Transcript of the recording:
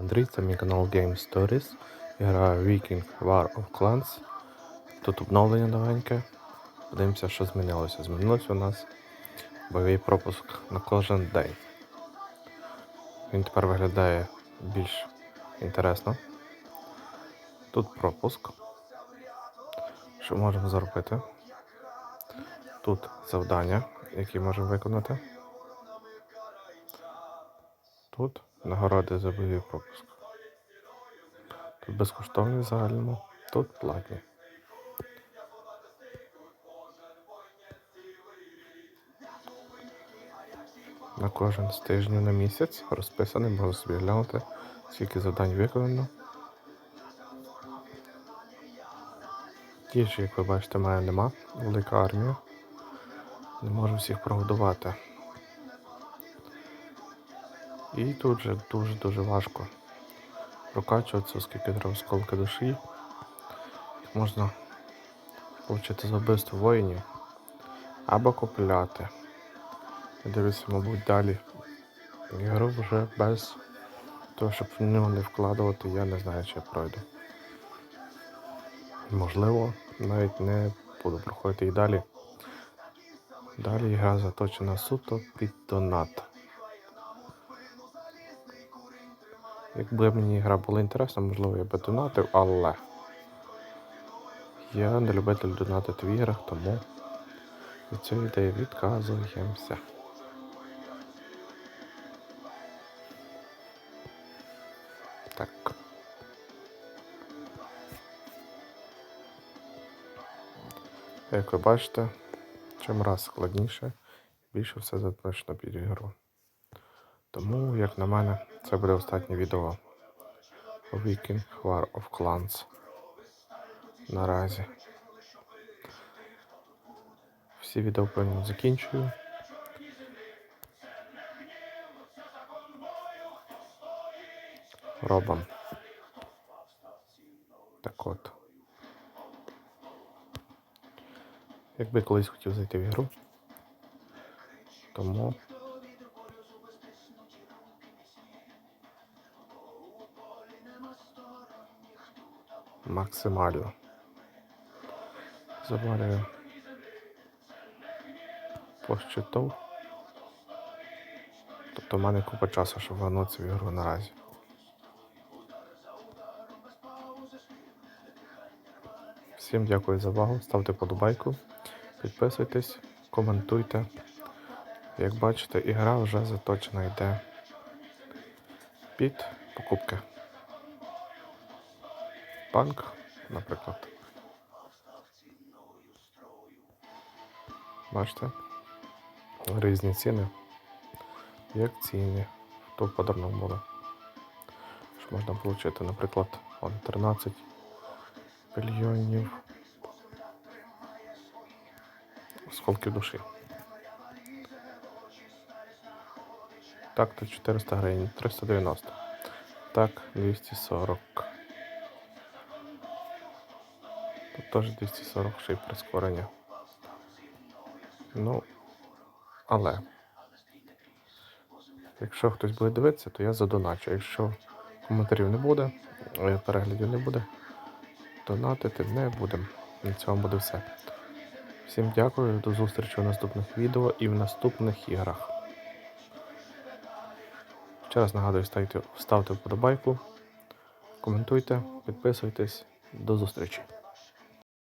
Андрій, це мій канал Game Stories. Я граю Viking War of Clans. Тут обновлення новеньке. Подивимося, що змінилося. Змінилося у нас бойовий пропуск на кожен день. Він тепер виглядає більш інтересно. Тут пропуск. Що можемо зробити? Тут завдання, які можемо виконати. Тут нагороди за бойовий пропуск. Тут безкоштовні в загальному, тут платні. На кожен з тижнів на місяць розписаний, можу собі глянути, скільки завдань виконано. Їжі, як ви бачите, мене нема. Велика армія. Не можу всіх прогодувати. І тут же дуже-дуже важко прокачуватися, оскільки треба осколки душі. Можна отримати за вбивство воїнів або купляти. Я дивлюся, мабуть, далі ігру вже без того, щоб в нього не вкладувати, я не знаю, чи я пройду. Можливо, навіть не буду проходити і далі. Далі гра заточена суто під донат. Якби мені гра була інтересна, можливо, я би донатив, але я не любитель донатити в іграх, тому від цієї ідеї відказуємося. Так. Як ви бачите, чим раз складніше, більше все заточено під ігру. Тому, як на мене, це буде останнє відео Viking War of Clans. Наразі. Всі відео повинні закінчую. Робом. Так от. Якби колись хотів зайти в ігру. Тому максимально. Завалюю по щитов. Тобто в мене купа часу, щоб вернутися в ігру наразі. Всім дякую за увагу. Ставте подобайку, підписуйтесь, коментуйте. Як бачите, ігра вже заточена йде під покупки. Банк, наприклад. Бачите? Різні ціни. Як ціни, то в подарунок буде. Що можна отримати, наприклад, 13 мільйонів осколків душі. Так, то 400 гривень, 390. Так, 240. Теж 240 ще й прискорення. Ну, але якщо хтось буде дивитися, то я задоначу. Якщо коментарів не буде, е, переглядів не буде, донатити не будемо. На цьому буде все. Всім дякую, до зустрічі в наступних відео і в наступних іграх. Ще раз нагадую, ставте, ставте вподобайку, коментуйте, підписуйтесь. До зустрічі!